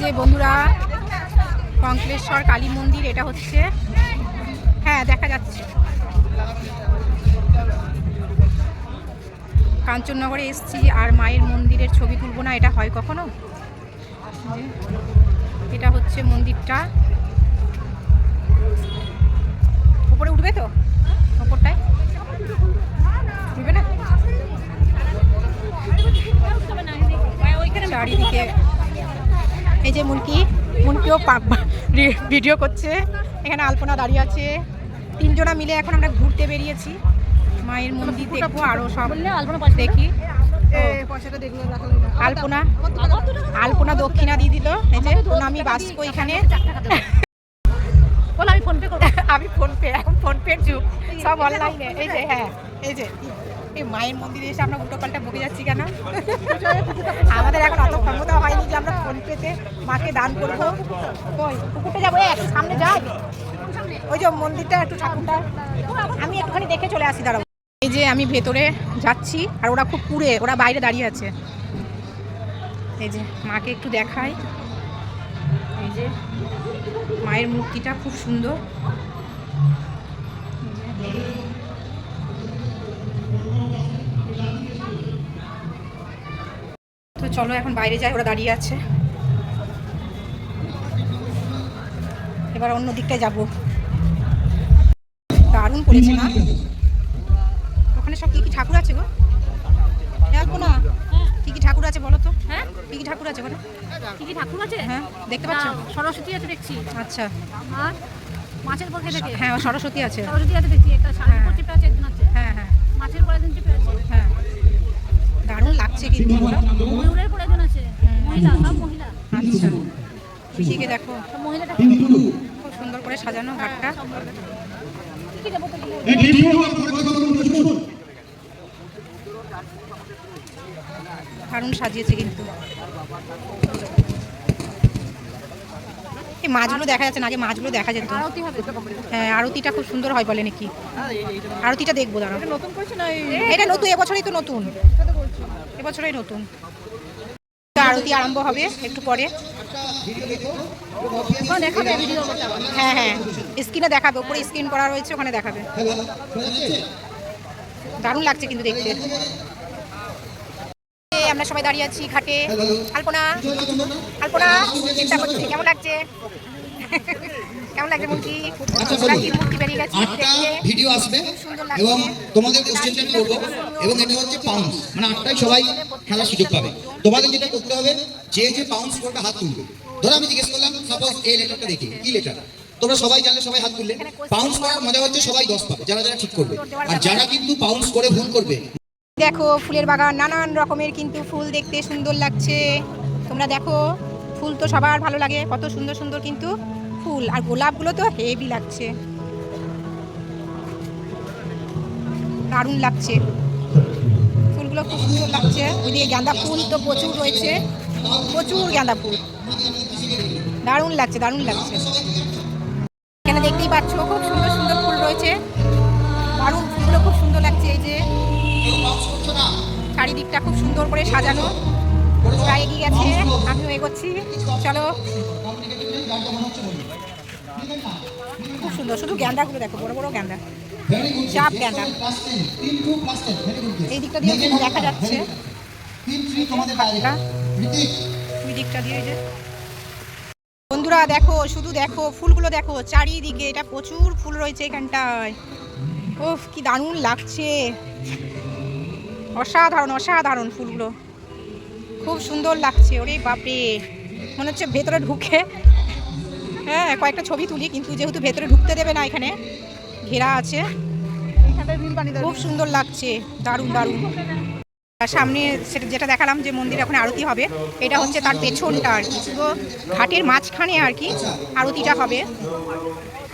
যে বন্ধুরা কঙ্কলেশ্বর কালী মন্দির, এটা হচ্ছে হ্যাঁ দেখা যাচ্ছে। কাঞ্চননগরে এসছি, আর মায়ের মন্দিরের ছবি তুলবো না, এটা হয় কখনো? এটা হচ্ছে মন্দিরটা। উপরে উঠবে তো? ওপরটায়? উঠবে না? চারিদিকে এই যে মুনকি মুনকিও ভিডিও করছে। এখানে আলপনা দাঁড়িয়ে আছে। তিনজনা মিলে এখন আমরা ঘুরতে বেরিয়েছি। মায়ের মন্দির দেখব আরও সব দেখি। আলপনা। আলপনা দক্ষিণা দিয়ে দিল। এই যে আমি বাসকো এখানে। আমি ফোনপে আমি ফোনপে এখন ফোন পের যুগ। সব অনলাইনে এই যে হ্যাঁ এই যে এই মায়ের মন্দিরে এসে আমরা উল্টো পাল্টা বকে যাচ্ছি কেন? আমাদের এখন অত ক্ষমতা হয়নি যে মাকে দান করব। পুকুরটা যাব। একটু সামনে যাই ওই যে মন্দিরটা, একটু ঠাকুরটা। আমি একটুখানি দেখে চলে আসি দাঁড়াবো এই যে আমি ভেতরে যাচ্ছি, আর ওরা খুব পুড়ে, ওরা বাইরে দাঁড়িয়ে আছে। এই যে মাকে একটু দেখাই। এই যে মায়ের মূর্তিটা খুব সুন্দর। তো চলো, এখন বাইরে যাই, ওরা দাঁড়িয়ে আছে। এবার অন্য দিকটায় যাব। দারুণ পড়েছে না? ওখানে সব কি কি ঠাকুর আছে গো? দেখব না? কি কি ঠাকুর আছে বলো তো? হ্যাঁ? কি কি ঠাকুর আছে ওখানে কি কি ঠাকুর আছে? হ্যাঁ দেখতে পাচ্ছ? সরস্বতী আছে দেখছি। আচ্ছা। আর মাছের পক্ষে দেখে। হ্যাঁ সরস্বতী আছে। সরস্বতী আছে দেখছি একটা শাড়ির হ্যাঁ। চেপে আছে একজন আছে। হ্যাঁ হ্যাঁ। মাছের পরে একজন চেপে আছে। হ্যাঁ। দারুণ লাগছে কিন্তু। ময়ূরের পরে একজন আছে। মহিলা সব মহিলা। আচ্ছা। ওইদিকে দেখো খুব সুন্দর করে সাজানো ঘাটটা? দারুণ সাজিয়েছে কিন্তু। এই মাছগুলো দেখা যাচ্ছে না আগে মাছগুলো দেখা যেত। হ্যাঁ আরতিটা খুব সুন্দর হয় বলে নাকি। আরতিটা দেখব দাঁড়াও। নতুন করেছে না এটা নতুন এবছরই তো নতুন। এবছরই নতুন। আরতি আরম্ভ হবে একটু পরে। দেখাবে ভিডিও হ্যাঁ হ্যাঁ। স্ক্রিনে দেখাবে উপরে স্ক্রিন করা রয়েছে ওখানে দেখাবে। দারুণ লাগছে কিন্তু দেখতে। আমরা সবাই দাঁড়িয়ে আছি ঘাটে। আলপনা আলপনা চিন্তা করছি কেমন লাগছে? কেমন লাগছে মূর্তি? আচ্ছা মূর্তি বেরিয়ে গেছে? আটটা ভিডিও আসবে এবং তোমাদের কোশ্চেনটা করব এবং এটা হচ্ছে পাউন্স মানে আটটায় সবাই খেলার সুযোগ পাবে। তোমাদের যেটা করতে হবে যে যে পাউন্স করবে হাত তুলবে। ধরো আমি জিজ্ঞেস করলাম সাপোজ এই লেটারটা দেখি, কি লেটার? তোমরা সবাই জানলে সবাই হাত তুললে। পাউন্স করার মজা হচ্ছে সবাই দশ পাবে, যারা যারা ঠিক করবে। আর যারা কিন্তু পাউন্স করে ভুল করবে, দেখো, ফুলের বাগান নানান রকমের কিন্তু ফুল দেখতে সুন্দর লাগছে। তোমরা দেখো, ফুল তো সবার ভালো লাগে, কত সুন্দর সুন্দর কিন্তু ফুল। আর গোলাপগুলো তো হেভি লাগছে। দারুণ লাগছে। ফুলগুলো খুব সুন্দর লাগছে। ওই ওইদিকে গাঁদা ফুল তো প্রচুর রয়েছে। প্রচুর গাঁদা ফুল। দারুণ লাগছে দারুণ লাগছে। এখানে দেখতেই পাচ্ছ, খুব সুন্দর সুন্দর ফুল রয়েছে। দারুণ ফুলগুলো খুব সুন্দর লাগছে, এই যে চারিদিকটা খুব সুন্দর করে সাজানো। ওরা এগিয়ে গেছে, আমিও এগোচ্ছি। চলো। খুব সুন্দর, শুধু গ্যান্ডাগুলো দেখো, বড় বড় গ্যান্ডা চাপ গ্যান্ডা এই দিকটা দিয়ে দেখা যাচ্ছে। ওই দিকটা দিয়ে যে বন্ধুরা দেখো শুধু দেখো ফুলগুলো দেখো চারিদিকে এটা প্রচুর ফুল রয়েছে এখানটায়। ওফ কি দারুণ লাগছে। অসাধারণ অসাধারণ ফুলগুলো। খুব সুন্দর লাগছে ওরে বাপরে। মনে হচ্ছে ভেতরে ঢুকে। হ্যাঁ কয়েকটা ছবি তুলি কিন্তু যেহেতু ভেতরে ঢুকতে দেবে না এখানে ঘেরা আছে। খুব সুন্দর লাগছে দারুণ দারুণ। সামনে সেটা যেটা দেখালাম যে মন্দির এখন আরতি হবে, এটা হচ্ছে তার পেছনটা আর কি। ঘাটের মাঝখানে আর কি আরতিটা হবে।